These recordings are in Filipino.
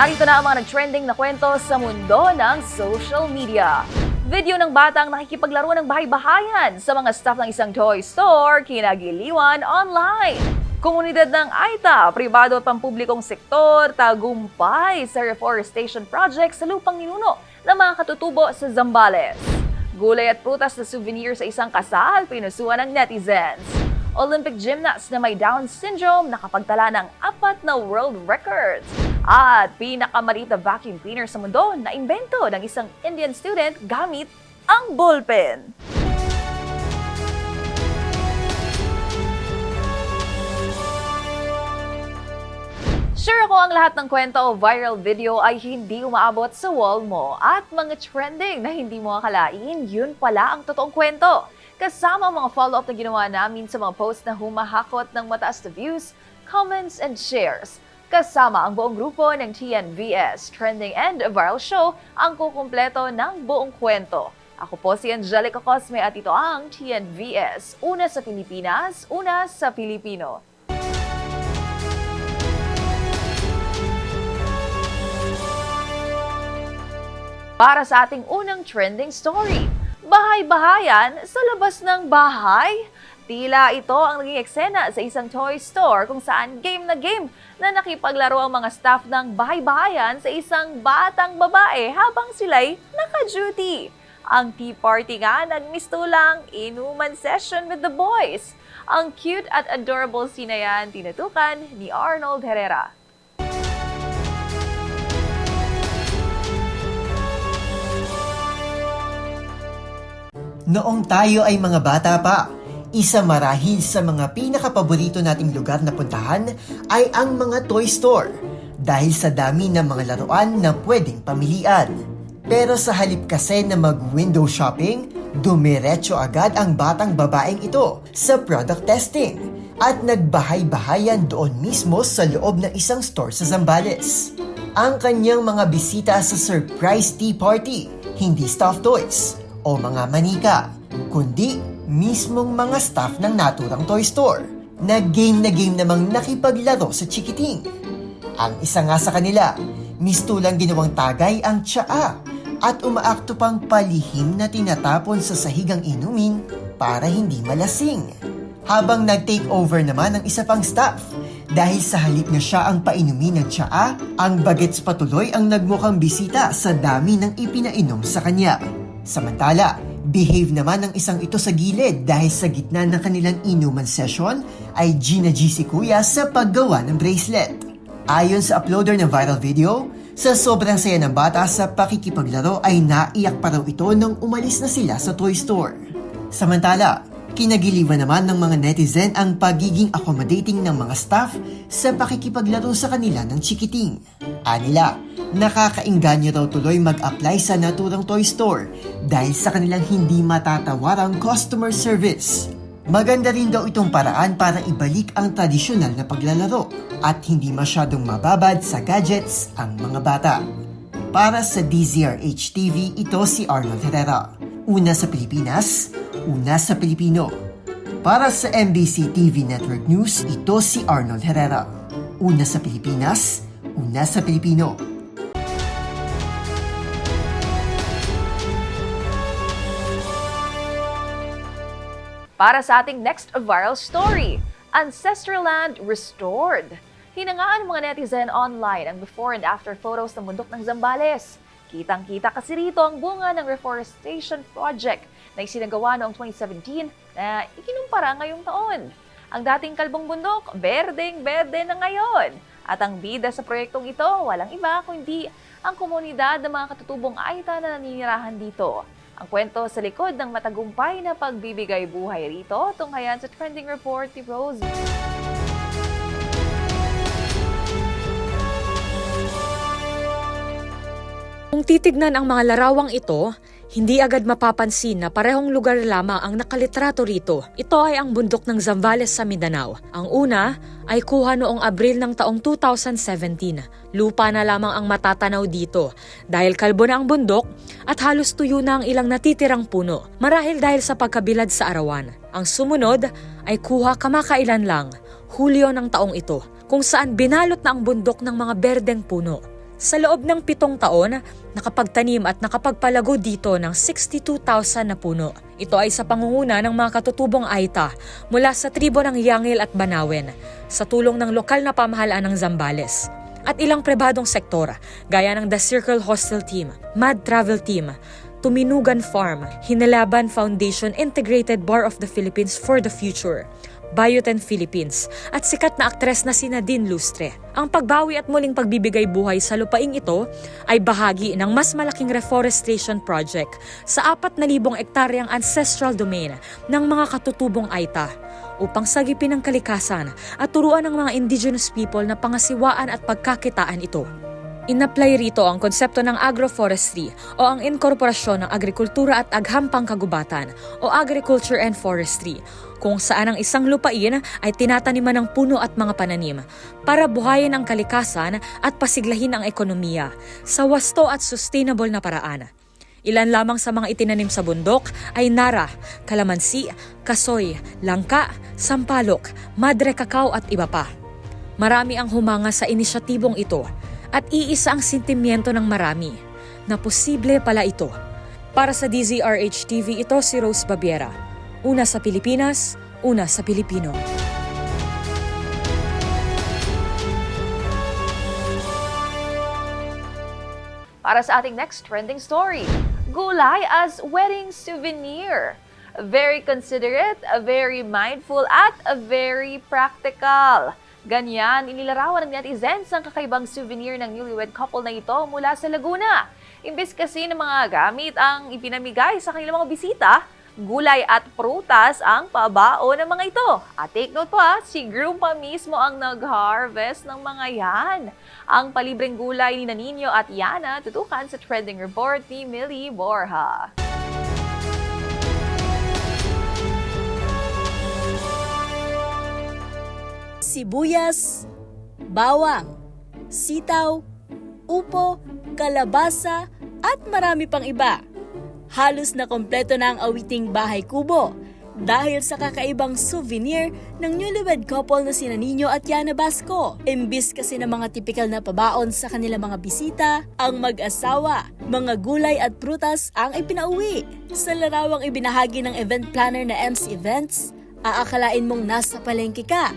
Narito na ang mga nag-trending na kwento sa mundo ng social media. Video ng batang nakikipaglaro ng bahay-bahayan sa mga staff ng isang toy store kinagiliwan online. Komunidad ng AITA, pribado at pampublikong sektor, tagumpay sa reforestation project sa lupang ninuno ng mga katutubo sa Zambales. Gulay at prutas na souvenir sa isang kasal, pinusuan ng netizens. Olympic gymnast na may Down syndrome nakapagtala ng apat na world records. At pinakamalita vacuum cleaner sa mundo na imbento ng isang Indian student gamit ang ballpen. Sure ako ang lahat ng kwento o viral video ay hindi umaabot sa wall mo at mga trending na hindi mo akalain, yun pala ang totoong kwento. Kasama ang mga follow-up na ginawa namin sa mga post na humahakot ng mataas na views, comments, and shares. Kasama ang buong grupo ng TNVS Trending and Viral Show ang kukumpleto ng buong kwento. Ako po si Angelica Cosme at ito ang TNVS. Una sa Pilipinas, una sa Pilipino. Para sa ating unang trending story, bahay-bahayan sa labas ng bahay. Tila ito ang naging eksena sa isang toy store kung saan game na game na nakipaglaro ang mga staff ng bahay-bahayan sa isang batang babae habang sila'y naka-duty. Ang tea party nga nagmistulang inuman session with the boys. Ang cute at adorable scene na yan tinutukan ni Arnold Herrera. Noong tayo ay mga bata pa, isa marahil sa mga pinakapaborito nating lugar na puntahan ay ang mga toy store dahil sa dami ng mga laruan na pwedeng pamilian. Pero sa halip kasi na mag-window shopping, dumiretso agad ang batang babaeng ito sa product testing at nagbahay-bahayan doon mismo sa loob ng isang store sa Zambales. Ang kanyang mga bisita sa surprise tea party, hindi stuffed toys o mga manika, kundi mismong mga staff ng naturang toy store na game na game namang nakipaglaro sa chikiting. Ang isa nga sa kanila, mistulang ginawang tagay ang tsaa at umaakto pang palihim na tinatapon sa sahigang inumin para hindi malasing. Habang nag-take over naman ang isa pang staff dahil sa halip na siya ang painumin ng tsaa, ang bagets patuloy ang nagmukhang bisita sa dami ng ipinainom sa kanya. Samantala, behave naman ang isang ito sa gilid dahil sa gitna ng kanilang inuman session ay ginagy si kuya sa paggawa ng bracelet. Ayon sa uploader ng viral video, sa sobrang saya ng bata sa pakikipaglaro ay naiyak pa raw ito nung umalis na sila sa toy store. Samantala, kinagiliwan naman ng mga netizen ang pagiging accommodating ng mga staff sa pakikipaglaro sa kanila ng chikiting. Anila, nakakainganyo raw tuloy mag-apply sa naturang toy store dahil sa kanilang hindi matatawarang customer service. Maganda rin daw itong paraan para ibalik ang tradisyonal na paglalaro at hindi masyadong mababad sa gadgets ang mga bata. Para sa DZRH TV, ito si Arnold Herrera. Una sa Pilipinas, una sa Pilipino. Para sa MBC TV Network News, ito si Arnold Herrera. Una sa Pilipinas, una sa Pilipino. Para sa ating next viral story, Ancestral Land Restored. Hinangaan ng mga netizen online ang before and after photos ng bundok ng Zambales. Kitang-kita kasi rito ang bunga ng reforestation project na isinagawa noong 2017 na ikinumpara ngayong taon. Ang dating kalbong bundok, berdeng-berde na ngayon. At ang bida sa proyektong ito, walang iba kundi ang komunidad ng mga katutubong Aita na naninirahan dito. Ang kwento sa likod ng matagumpay na pagbibigay buhay rito, tunghayan sa trending report ni Rose. Kung titignan ang mga larawang ito, hindi agad mapapansin na parehong lugar lamang ang nakalitrato rito. Ito ay ang bundok ng Zambales sa Mindanao. Ang una ay kuha noong Abril ng taong 2017. Lupa na lamang ang matatanaw dito dahil kalbo na ang bundok at halos tuyo na ang ilang natitirang puno marahil dahil sa pagkabilad sa arawan. Ang sumunod ay kuha kamakailan lang, Hulyo ng taong ito, kung saan binalot na ang bundok ng mga berdeng puno. Sa loob ng pitong taon, nakapagtanim at nakapagpalago dito ng 62,000 na puno. Ito ay sa pangunguna ng mga katutubong Aita mula sa tribo ng Yangil at Banawen sa tulong ng lokal na pamahalaan ng Zambales at ilang pribadong sektor gaya ng The Circle Hostel Team, Mad Travel Team, Tuminugan Farm, Hinalaban Foundation Integrated Bar of the Philippines for the Future, Bioten Philippines, at sikat na aktres na si Nadine Lustre. Ang pagbawi at muling pagbibigay buhay sa lupaing ito ay bahagi ng mas malaking reforestation project sa 4,000 ektaryang ancestral domain ng mga katutubong Aita upang sagipin ang kalikasan at turuan ng mga indigenous people na pangasiwaan at pagkakitaan ito. Inapply rito ang konsepto ng agroforestry o ang inkorporasyon ng agrikultura at aghampang kagubatan o agriculture and forestry kung saan ang isang lupain ay tinataniman ng puno at mga pananim para buhayin ang kalikasan at pasiglahin ang ekonomiya sa wasto at sustainable na paraan. Ilan lamang sa mga itinanim sa bundok ay nara, kalamansi, kasoy, langka, sampalok, madre kakao at iba pa. Marami ang humanga sa inisyatibong ito at iisa ang sentimiento ng marami na posible pala ito. Para sa DZRH TV, ito si Rose Babiera. Una sa Pilipinas, una sa Pilipino. Para sa ating next trending story, gulay as wedding souvenir. Very considerate, very mindful, at very practical. Ganyan, inilarawan ng netizens ang kakaibang souvenir ng newlywed couple na ito mula sa Laguna. Imbes kasi ng mga gamit ang ipinamigay sa kanilang mga bisita, gulay at prutas ang pabao ng mga ito. At take note pa, si groom pa mismo ang nag-harvest ng mga yan. Ang palibreng gulay ni Nanino at Yana tutukan sa trending report ni Millie Borja. Sibuyas, bawang, sitaw, upo, kalabasa, at marami pang iba. Halos na kompleto na ang awiting bahay kubo dahil sa kakaibang souvenir ng newlywed couple na sina Nino at Yana Basco. Imbis kasi ng mga tipikal na pabaon sa kanilang mga bisita, ang mag-asawa, mga gulay at prutas ang ipinauwi. Sa larawang ibinahagi ng event planner na MC Events, aakalain mong nasa palengke ka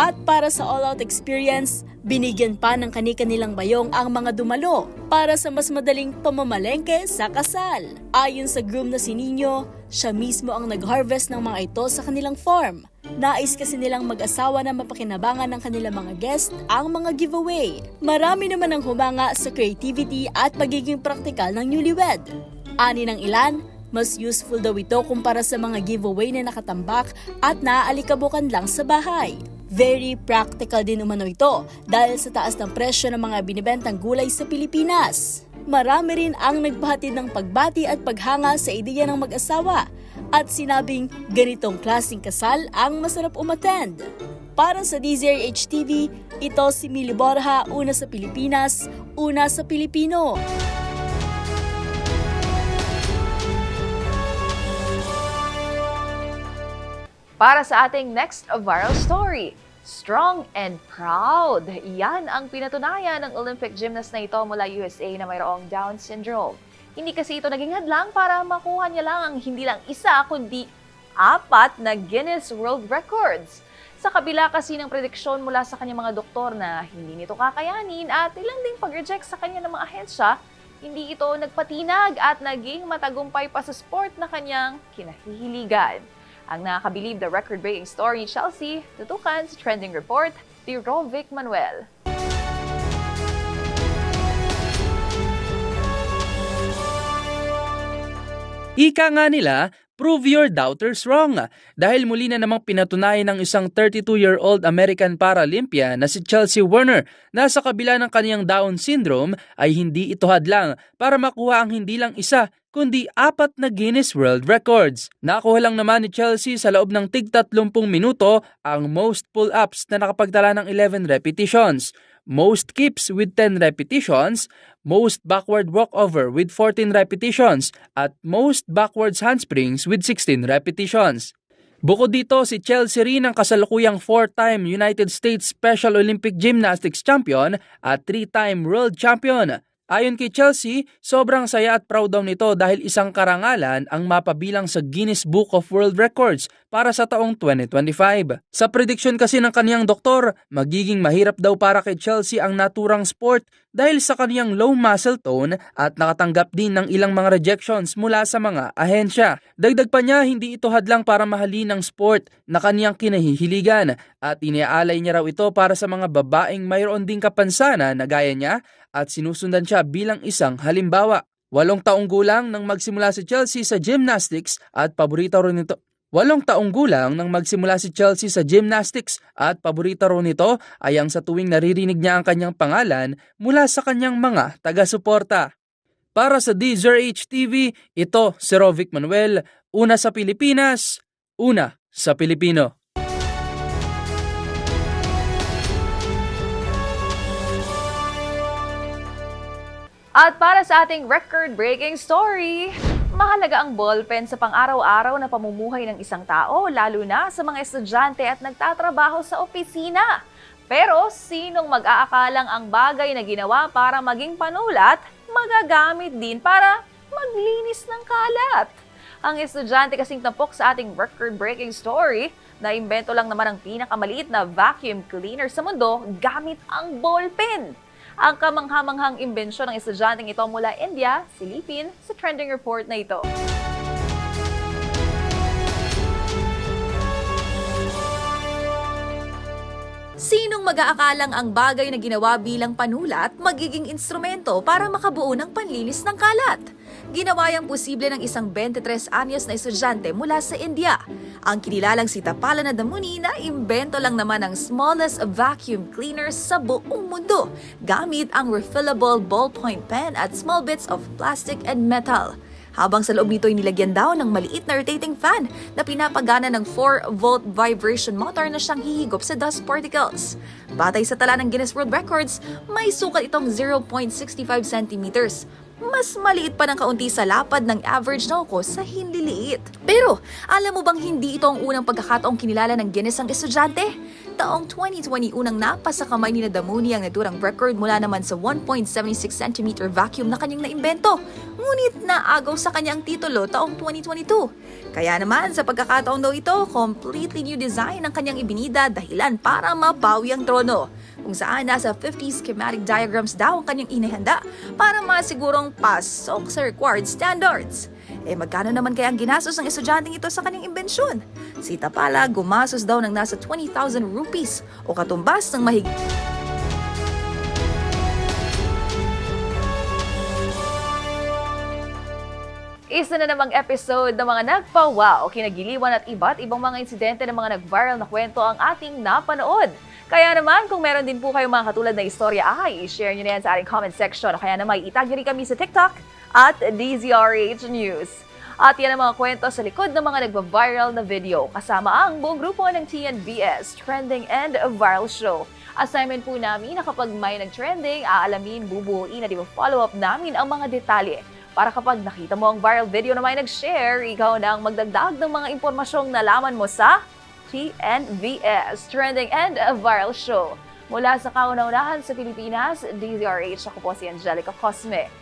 at para sa all-out experience, binigyan pa ng kani-kanilang bayong ang mga dumalo para sa mas madaling pamamalengke sa kasal. Ayon sa groom na si Nino, siya mismo ang nag-harvest ng mga ito sa kanilang farm. Nais kasi nilang mag-asawa na mapakinabangan ng kanilang mga guest ang mga giveaway. Marami naman ang humanga sa creativity at pagiging praktikal ng newlywed. Ani ng ilan, mas useful daw ito kumpara sa mga giveaway na nakatambak at naaalikabukan lang sa bahay. Very practical din umano ito dahil sa taas ng presyo ng mga binibentang gulay sa Pilipinas. Marami rin ang nagbahatid ng pagbati at paghanga sa ideya ng mag-asawa at sinabing ganitong klasing kasal ang masarap umattend. Para sa DZRH TV, ito si Mili Borja, una sa Pilipinas, una sa Pilipino. Para sa ating next viral story, Strong and proud. Yan ang pinatunayan ng Olympic gymnast na ito mula USA na mayroong Down syndrome. Hindi kasi ito naging hadlang para makuha niya lang ang hindi lang isa kundi apat na Guinness World Records. Sa kabila kasi ng prediksyon mula sa kanyang mga doktor na hindi nito kakayanin at ilang ding pag-reject sa kanya ng mga ahensya, hindi ito nagpatinag at naging matagumpay pa sa sport na kanyang kinahihiligan. Ang nakakabilib the record-breaking story ni Chelsea, tutukan sa trending report ni Rovic Manuel. Ika nga nila, prove your doubters wrong. Dahil muli na namang pinatunayan ng isang 32-year-old American Paralympian na si Chelsea Werner na sa kabila ng kaniyang Down syndrome ay hindi ito hadlang para makuha ang hindi lang isa kundi apat na Guinness World Records. Nakuha lang naman ni Chelsea sa loob ng tig 30 minuto ang most pull-ups na nakapagtala ng 11 repetitions, most kips with 10 repetitions, most backward walkover with 14 repetitions, at most backwards handsprings with 16 repetitions. Bukod dito, si Chelsea rin ang kasalukuyang four-time United States Special Olympic Gymnastics Champion at three-time World Champion. Ayon kay Chelsea, sobrang saya at proud daw nito dahil isang karangalan ang mapabilang sa Guinness Book of World Records para sa taong 2025. Sa prediction kasi ng kaniyang doktor, magiging mahirap daw para kay Chelsea ang naturang sport dahil sa kaniyang low muscle tone at nakatanggap din ng ilang mga rejections mula sa mga ahensya. Dagdag pa niya, hindi ito hadlang para mahalin ng sport na kaniyang kinahihiligan at iniaalay niya raw ito para sa mga babaeng mayroon ding kapansanan na gaya niya at sinusundan siya bilang isang halimbawa. Walong taong gulang nang magsimula si Chelsea sa gymnastics at paborito rin nito Walong taong gulang nang magsimula si Chelsea sa gymnastics at paborito ro nito ay ang sa tuwing naririnig niya ang kanyang pangalan mula sa kanyang mga taga-suporta. Para sa DZRH TV, ito si Rovic Manuel, una sa Pilipinas, una sa Pilipino. At para sa ating record-breaking story, mahalaga ang ballpen sa pang-araw-araw na pamumuhay ng isang tao, lalo na sa mga estudyante at nagtatrabaho sa opisina. Pero sinong mag-aakalang ang bagay na ginawa para maging panulat, magagamit din para maglinis ng kalat? Ang estudyante kasing tampok sa ating record-breaking story, na imbento lang naman ang pinakamaliit na vacuum cleaner sa mundo gamit ang ballpen. Ang kamanghamanghang imbensyon ng estudyanteng ito mula India, silipin sa trending report na ito. Sinong mag-aakalang ang bagay na ginawa bilang panulat magiging instrumento para makabuo ng panlinis ng kalat? Ginawa yung posible ng isang 23 anyos na estudyante mula sa India. Ang kinilalang si Tapala na Damuni na imbento lang naman ng smallest vacuum cleaner sa buong mundo gamit ang refillable ballpoint pen at small bits of plastic and metal. Habang sa loob nito ay nilagyan daw ng maliit na rotating fan na pinapagana ng 4-volt vibration motor na siyang hihigop sa dust particles. Batay sa tala ng Guinness World Records, may sukat itong 0.65 centimeters. Mas maliit pa ng kaunti sa lapad ng average na uko sa hinliliit. Pero, alam mo bang hindi ito ang unang pagkakataong kinilala ng Guinness ang estudyante? Taong 2020 unang napasa kamay ni Nadamuni ang naturang record mula naman sa 1.76 cm vacuum na kanyang naimbento. Ngunit naagaw sa kanyang titulo taong 2022. Kaya naman sa pagkakataon daw ito, completely new design ang kanyang ibinida dahilan para mabawi ang trono. Kung saan nasa 50 schematic diagrams daw ang kanyang inihanda para masigurong pasok sa required standards. Eh magkano naman kaya ang ginastos ng estudyanteng ito sa kanyang imbensyon? Si Tapala gumasos daw ng nasa 20,000 rupees o katumbas ng mahigit Isa na namang episode ng mga nagpa-wow, kinagiliwan at iba't ibang mga insidente ng mga nag-viral na kwento ang ating napanood. Kaya naman, kung meron din po kayong mga katulad na istorya, ay i-share nyo na yan sa ating comment section. O kaya naman, itag nyo rin kami sa TikTok at DZRH News. At yan ang mga kwento sa likod ng mga nagva-viral na video kasama ang buong grupo ng TNVS Trending and Viral Show. Assignment po namin na kapag may nag-trending, aalamin, bubuuin at i-follow up namin ang mga detalye para kapag nakita mo ang viral video na may nag-share, ikaw na ang magdagdag ng mga impormasyong nalaman mo sa TNVS, Trending and Viral Show. Mula sa kauna-unahan sa Pilipinas, DZRH, ako po si Angelica Cosme.